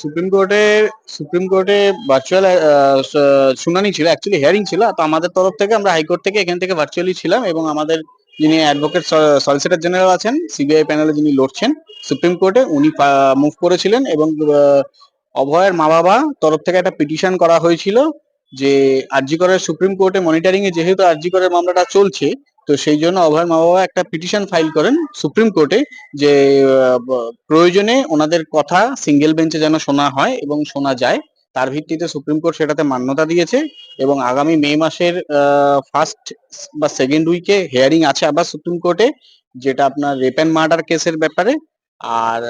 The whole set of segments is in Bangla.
সুপ্রিম কোর্টে সুপ্রিম কোর্টে ভার্চুয়াল শুনানি ছিল অ্যাকচুয়ালি হিয়ারিং ছিল, তো আমাদের তরফ থেকে আমরা হাইকোর্ট থেকে এখান থেকে ভার্চুয়ালি ছিলাম এবং আমাদের যিনি অ্যাডভোকেট সলিসিটর জেনারেল আছেন সিবিআই প্যানেলে যিনি লড়ছেন, সুপ্রিম কোর্টে উনি মুভ করেছিলেন এবং অভয়ের মা বাবা তরফ থেকে একটা পিটিশন করা হয়েছিল যে আরজি করের সুপ্রিম কোর্টে মনিটরিং এ যেহেতু আরজি করের মামলাটা চলছে তো সেই জন্য অভয়ের মা বাবা একটা পিটিশন ফাইল করেন সুপ্রিম কোর্টে যে প্রয়োজনে ওনাদের কথা সিঙ্গেল বেঞ্চে যেন শোনা হয় এবং শোনা যায়, তার ভিত্তিতে সুপ্রিম কোর্ট সেটাতে মান্যতা দিয়েছে এবং আগামী মে মাসের ফার্স্ট বা সেকেন্ড উইকে হিয়ারিং আছে আবার সুপ্রিম কোর্টে যেটা আপনার রেপ অ্যান্ড মার্ডার কেসের ব্যাপারে, আর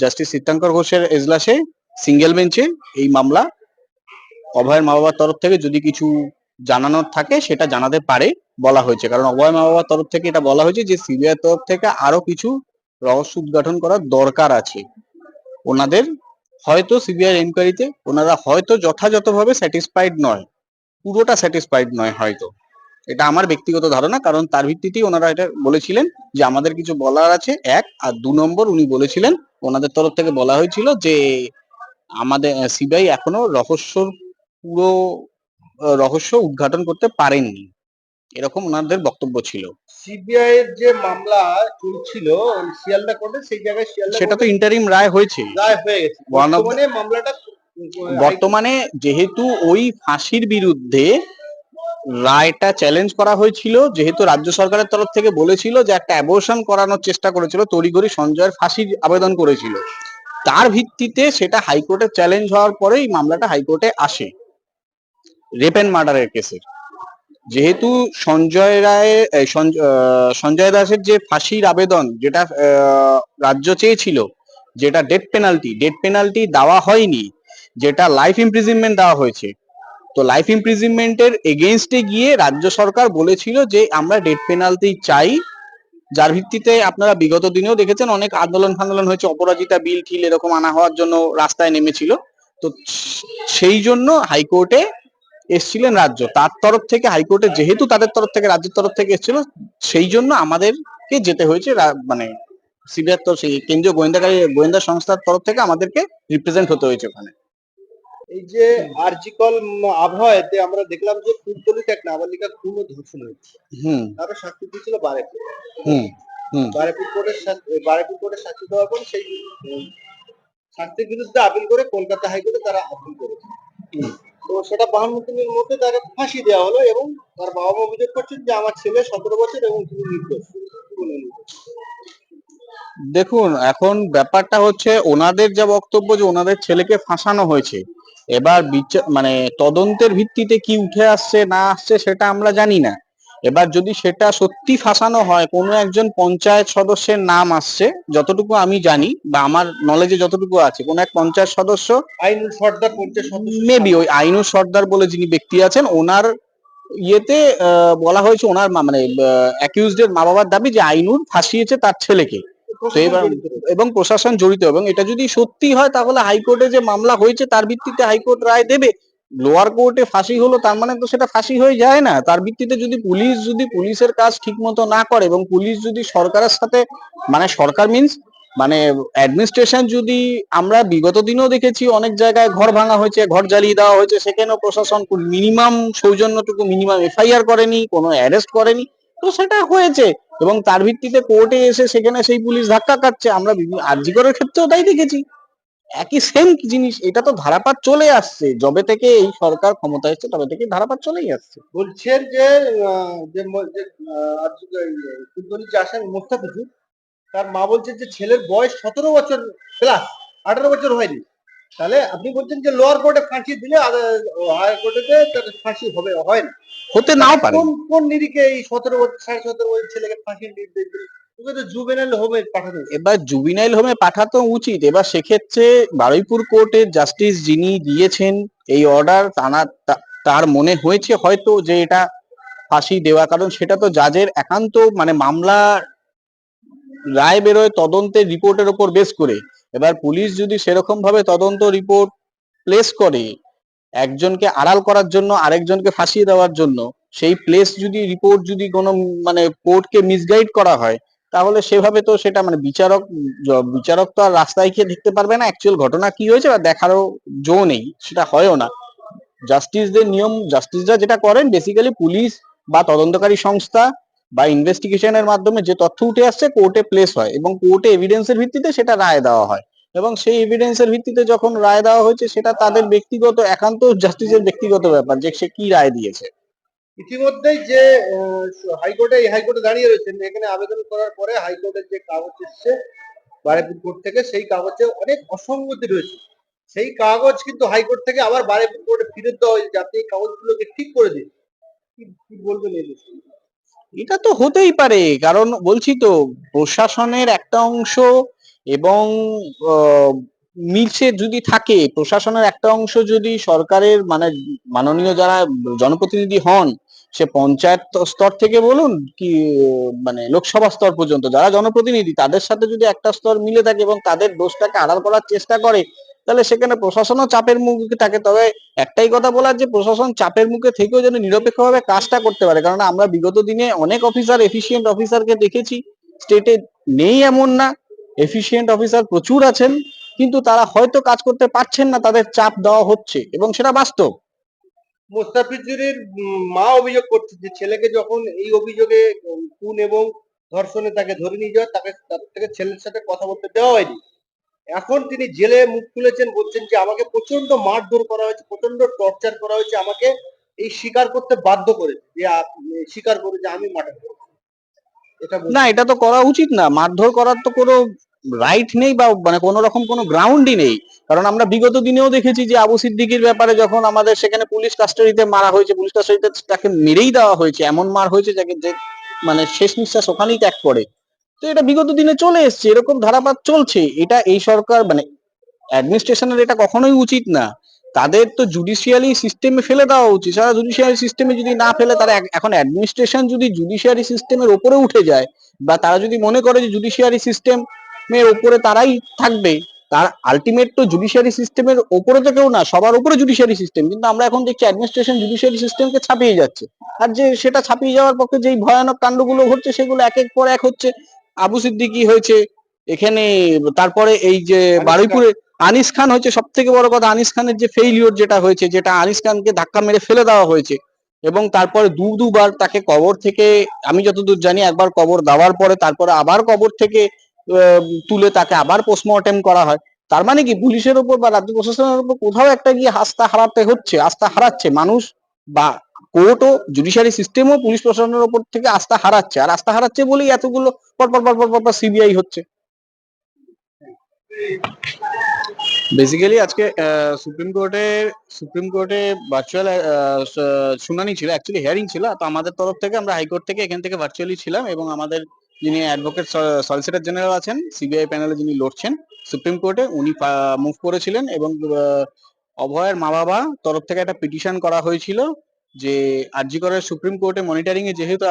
জাস্টিস তীর্থঙ্কর ঘোষের এজলাসে সিঙ্গেল বেঞ্চে এই মামলা অভয়ের মা বাবার তরফ থেকে যদি কিছু জানানোর থাকে সেটা জানাতে পারে। বলা হয়েছে। কারণ অভয় মা বাবার তরফ থেকে এটা বলা হয়েছে যে সিবিআই তরফ থেকে আরও কিছু রহস্য উদ্ঘাটন করার দরকার আছে। ওনাদের হয়তো সিবিআই এনকোয়ারিতে ওনারা হয়তো যথাযথভাবে স্যাটিসফাইড নয়। পুরোটা স্যাটিসফাইড নয় হয়তো। এটা আমার ব্যক্তিগত ধারণা, কারণ তার ভিত্তিতেই ওনারা এটা বলেছিলেন যে আমাদের কিছু বলার আছে। এক, আর দু নম্বর উনি বলেছিলেন, ওনাদের তরফ থেকে বলা হয়েছিল যে আমাদের সিবিআই এখনও রহস্যর পুরো রহস্য উদ্ঘাটন করতে পারেননি। এরকম ওনাদের বক্তব্য ছিল। সিবিআই এর যে মামলা চলছিল শিয়ালদা কোর্টে সেই জায়গায় শিয়ালদা সেটা তো ইন্টারিম রায় হয়েছে রায় হয়ে গেছে। বর্তমানে মামলাটা বর্তমানে যেহেতু ওই ফাঁসির বিরুদ্ধে রায়টা চ্যালেঞ্জ করা হয়েছিল যেহেতু রাজ্য সরকারের তরফ থেকে বলেছিল যে একটা অ্যাবর্শন করানোর চেষ্টা করেছিল তড়িঘড়ি সঞ্জয়ের ফাঁসির আবেদন করেছিল। তার ভিত্তিতে সেটা হাইকোর্টে চ্যালেঞ্জ হওয়ার পরেই মামলাটা হাইকোর্টে আসে। রেপ অ্যান্ড মার্ডারের কেসের যেহেতু সঞ্জয় রায় এই আহ, সঞ্জয় দাসের যে ফাঁসির আবেদন যেটা রাজ্য চেয়েছিল যেটা ডেথ পেনাল্টি ডেথ পেনাল্টি দেওয়া হয়নি যেটা লাইফ ইমপ্রিজনমেন্ট দেওয়া হয়েছে তো লাইফ ইমপ্রিজনমেন্টের এগেনস্টে গিয়ে রাজ্য সরকার বলেছিল যে আমরা ডেথ পেনাল্টি চাই যার ভিত্তিতে আপনারা বিগত দিনেও দেখেছেন অনেক আন্দোলন ফান্দোলন হয়েছে অপরাজিতা বিল টিল এরকম আনা হওয়ার জন্য রাস্তায় নেমেছিল তো সেই জন্য হাইকোর্টে এসছিলেন রাজ্য। তার তরফ থেকে হাইকোর্টে যেহেতু তাদের তরফ থেকে রাজ্যের তরফ থেকে এসেছিল সেই জন্য আমাদেরকে যেতে হয়েছে মানে সিবিআর তো সেই কেন্দ্রীয় গোয়েন্দাকারী গোয়েন্দা সংস্থার তরফ থেকে আমাদেরকে রিপ্রেজেন্ট হতে হয়েছে ওখানে। এই যে আরজিকল আবহাওয়াতে আমরা দেখলাম যে ফুলতলিতে এক নাবালিকা খুন ও ধর্ষণ হয়েছে। হুম। তারও শাস্তি দিয়েছিল বারেপুর হুম হুম। বারেপুর কোর্টের বারেপুর কোর্টের শাস্তি দেওয়ার পর সেই শাস্তির বিরুদ্ধে আপিল করে কলকাতা হাইকোর্টে তারা আপিল করেছে। হুম। তো সেটা বাহান্ন দিনের মধ্যে তাকে ফাঁসি দেওয়া হলো এবং তার বাবা মা অভিযোগ করছেন যে আমার ছেলে সতেরো বছর এবং তিনি নির্দোষ। দেখুন, এখন ব্যাপারটা হচ্ছে ওনাদের যা বক্তব্য যে ওনাদের ছেলেকে ফাঁসানো হয়েছে, এবার বিচার মানে তদন্তের ভিত্তিতে কি উঠে আসছে না আসছে সেটা আমরা জানি না। এবার যদি সেটা সত্যি ফাঁসানো হয় কোনো একজন পঞ্চায়েত সদস্যের নাম আসছে যতটুকু আমি জানি বা আমার নলেজে যতটুকু আছে কোন এক পঞ্চায়েত সদস্য আইনুল সর্দার পঞ্চায়েত সদস্য। মেবি ওই আইনুর সর্দার বলে যিনি ব্যক্তি আছেন ওনার ইয়েতে বলা হয়েছে ওনার মানে অ্যাকিউজড এর মা বাবার দাবি যে আইনুর ফাঁসিয়েছে তার ছেলেকে। তো এবার এবং প্রশাসন জড়িত এবং এটা যদি সত্যি হয় তাহলে হাইকোর্টে যে মামলা হয়েছে তার ভিত্তিতে হাইকোর্ট রায় দেবে। লোয়ার কোর্টে ফাঁসি হলো, তার মানে তো সেটা ফাঁসি হয়ে যায় না। তার ভিত্তিতে যদি পুলিশ, যদি পুলিশের কাজ ঠিক মতো না করে এবং পুলিশ যদি সরকারের সাথে মানে সরকার মিন্স মানে অ্যাডমিনিস্ট্রেশন যদি আমরা বিগত দিনেও দেখেছি, অনেক জায়গায় ঘর ভাঙা হয়েছে, ঘর জ্বালিয়ে দেওয়া হয়েছে, সেখানেও প্রশাসন মিনিমাম সৌজন্যটুকু মিনিমাম এফআইআর করেনি, কোনো অ্যারেস্ট করেনি। তো সেটা হয়েছে এবং তার ভিত্তিতে কোর্টে এসে সেখানে সেই পুলিশ ধাক্কা কাটছে আমরা আরজিকরের ক্ষেত্রেও তাই দেখেছি। একই সেম জিনিস এটা তো ধারাপাত চলে আসছে। যবে থেকে এই সরকার ক্ষমতা এসছে তবে থেকে ধারাপাত চলেই আসছে। বলছেন যে যে আসেন মোস্তাফিজুর তার মা বলছেন যে ছেলের বয়স সতেরো বছর প্লাস আঠারো বছর হয়নি। তাহলে আপনি বলছেন যে লোয়ার কোর্টে ফাঁসি দিলে হায়ার কোর্টে তার ফাঁসি হবে হয় না হতে নাও পারে। কোন কোন নিরিখে এই সতেরো বছর সাড়ে সতেরো বছর ছেলেকে ফাঁসির নির্দেশ এবার জুবিনাইল হোমে পাঠাতো উচিত। এবার সেক্ষেত্রে বারুইপুর কোর্টের জাস্টিস যিনি দিয়েছেন, এই অর্ডার তার তার মনে হয়েছে হয়তো যে এটা ফাঁসি দেওয়া কারণ। সেটা তো জাজের একান্ত মানে মামলা রায় বেরোয় তদন্তের রিপোর্টের ওপর বেস করে। এবার পুলিশ যদি সেরকম ভাবে তদন্ত রিপোর্ট প্লেস করে, একজনকে আড়াল করার জন্য, আরেকজনকে ফাঁসিয়ে দেওয়ার জন্য, সেই প্লেস যদি রিপোর্ট যদি কোনো মানে কোর্টকে মিসগাইড করা হয় তাহলে সেভাবে তো সেটা মানে বিচারক বিচারক তো আর রাস্তায় গিয়ে দেখতে পারবে না। অ্যাকচুয়াল ঘটনা কি হয়েছে বা দেখারও জো নেই, সেটা হয়ও না। জাস্টিসদের নিয়ম জাস্টিসরা যেটা করেন বেসিক্যালি পুলিশ বা তদন্তকারী সংস্থা বা ইনভেস্টিগেশনের মাধ্যমে যে তথ্য উঠে আসছে কোর্টে প্লেস হয় এবং কোর্টে এভিডেন্সের ভিত্তিতে সেটা রায় দেওয়া হয়। এবং সেই এভিডেন্সের ভিত্তিতে যখন রায় দেওয়া হয়েছে, সেটা তাদের ব্যক্তিগত, একান্ত জাস্টিসের ব্যক্তিগত ব্যাপার যে সে কি রায় দিয়েছে। ইতিমধ্যেই যে হাইকোর্টে, এই হাইকোর্টে দাঁড়িয়ে রয়েছেন, এখানে আবেদন করার পরে হাইকোর্টের যে কাগজ এসছে, বারেপুর কোর্ট থেকে, সেই কাগজে অনেক অসঙ্গতি রয়েছে সেই কাগজ কিন্তু হাইকোর্ট থেকে আবার বারেপুর কোর্টে ফিরত দেওয়া হয়েছে, যাতে এই কাগজগুলোকে ঠিক করে দিন কি বলবেন এই? এটা তো হতেই পারে, কারণ বলছি তো, প্রশাসনের একটা অংশ এবং মিলছে যদি থাকে, প্রশাসনের একটা অংশ যদি সরকারের মানে মাননীয় যারা জনপ্রতিনিধি হন, সে পঞ্চায়েত স্তর থেকে বলুন কি মানে লোকসভা স্তর পর্যন্ত, যারা জনপ্রতিনিধি, তাদের সাথে যদি একটা স্তর মিলে থাকে এবং তাদের দোষটাকে আড়াল করার চেষ্টা করে, তাহলে সেখানে প্রশাসনও চাপের মুখে থাকে। তবে একটাই কথা বলার যে, প্রশাসন চাপের মুখে থেকেও যেন নিরপেক্ষভাবে কাজটা করতে পারে। কারণ আমরা বিগত দিনে অনেক অফিসার, এফিসিয়েন্ট অফিসারকে দেখেছি। স্টেটে নেই এমন না। এফিসিয়েন্ট অফিসার প্রচুর আছেন। কিন্তু তারা হয়তো কাজ করতে পারছেন না তাদের চাপ দেওয়া হচ্ছে এবং সেটা বাস্তব। মোস্তাফিজুরের মা অভিযোগ করছে যে ছেলেকে যখন এই অভিযোগে খুন এবং ধর্ষণে তাকে ধরে নিয়ে যাওয়া তাকে তার থেকে ছেলের সাথে কথা বলতে দেওয়া হয়নি। এখন তিনি জেলে মুখ খুলেছেন বলছেন যে আমাকে প্রচণ্ড মারধর করা হয়েছে প্রচণ্ড টর্চার করা হয়েছে আমাকে এই স্বীকার করতে বাধ্য করে যে স্বীকার করে যে আমি মার্ডার না এটা তো করা উচিত না মারধর করার তো কোনো রাইট নেই বা মানে কোনো রকম কোনো গ্রাউন্ডই নেই। কারণ আমরা বিগত দিনেও দেখেছি যে আবু সিদ্দিকির ব্যাপারে যখন আমাদের সেখানে পুলিশ কাস্টাডিতে মারা হয়েছে, পুলিশ কাস্টাডিতে তাকে মেরেই দেওয়া হয়েছে, এমন মার হয়েছে যাকে যে মানে শেষ নিঃশ্বাস ওখানেই ত্যাগ করে। তো এটা বিগত দিনে চলে এসছে, এরকম ধারাপাত চলছে। এটা এই সরকার মানে অ্যাডমিনিস্ট্রেশনের এটা কখনোই উচিত না। তাদের তো জুডিশিয়ারি সিস্টেমে ফেলে দেওয়া উচিত। সারা জুডিশিয়ারি সিস্টেমে যদি না ফেলে, তারা এখন অ্যাডমিনিস্ট্রেশন যদি জুডিশিয়ারি সিস্টেমের ওপরে উঠে যায় বা তারা যদি মনে করে যে জুডিশিয়ারি সিস্টেমের ওপরে তারাই থাকবে। তার আলটিমেট তো জুডিশিয়ারি সিস্টেমের ওপরে তো কেউ না সবার উপরে জুডিশিয়ারি সিস্টেম কিন্তু আমরা এখন দেখছি অ্যাডমিনিস্ট্রেশন জুডিশিয়ারি সিস্টেমকে ছাপিয়ে যাচ্ছে। আর যে সেটা ছাপিয়ে যাওয়ার পক্ষে যেই ভয়ানক কাণ্ডগুলো হচ্ছে সেগুলো এক এক পর এক হচ্ছে আবু সিদ্দিকি হয়েছে এখানে তারপরে এই যে। বারুইপুরে আনিস খান হচ্ছে সব থেকে বড় কথা আনিস খানের যে ফেইলিওর যেটা হয়েছে যেটা আনিস খানকে ধাক্কা মেরে ফেলে দেওয়া হয়েছে। এবং তারপরে দু দুবার তাকে কবর থেকে আমি যতদূর জানি একবার কবর দেওয়ার পরে তারপরে আবার কবর থেকে তুলে তাকে আবার পোস্টমর্টেম করা হয়। তার মানে কি? পুলিশের উপর বা রাজ্য প্রশাসনের উপর কোথাও একটা গিয়ে আস্থা হারাতে হচ্ছে, আস্থা হারাচ্ছে। মানুষ বা কোর্টও জুডিশিয়ারি সিস্টেমও পুলিশ প্রশাসনের উপর থেকে আস্থা হারাচ্ছে। আর আস্থা হারাচ্ছে বলেই এতগুলো পর পর পর পর পর সিবিআই হচ্ছে। বেসিক্যালি আজকে সুপ্রিম কোর্টে সুপ্রিম কোর্টে ভার্চুয়াল শুনানি ছিল। অ্যাকচুয়ালি হিয়ারিং ছিল। তো আমাদের তরফ থেকে আমরা হাইকোর্ট থেকে এখান থেকে ভার্চুয়ালি ছিলাম এবং আমাদের যিনি অ্যাডভোকেট সলিসিটর জেনারেল আছেন সিবিআই প্যানেলে যিনি লড়ছেন সুপ্রিম কোর্টে উনি মুভ করেছিলেন এবং অভয়ের মা বাবা তরফ থেকে একটা পিটিশন করা হয়েছিল যে আরজি করের সুপ্রিম কোর্টে মনিটরিং এ যেহেতু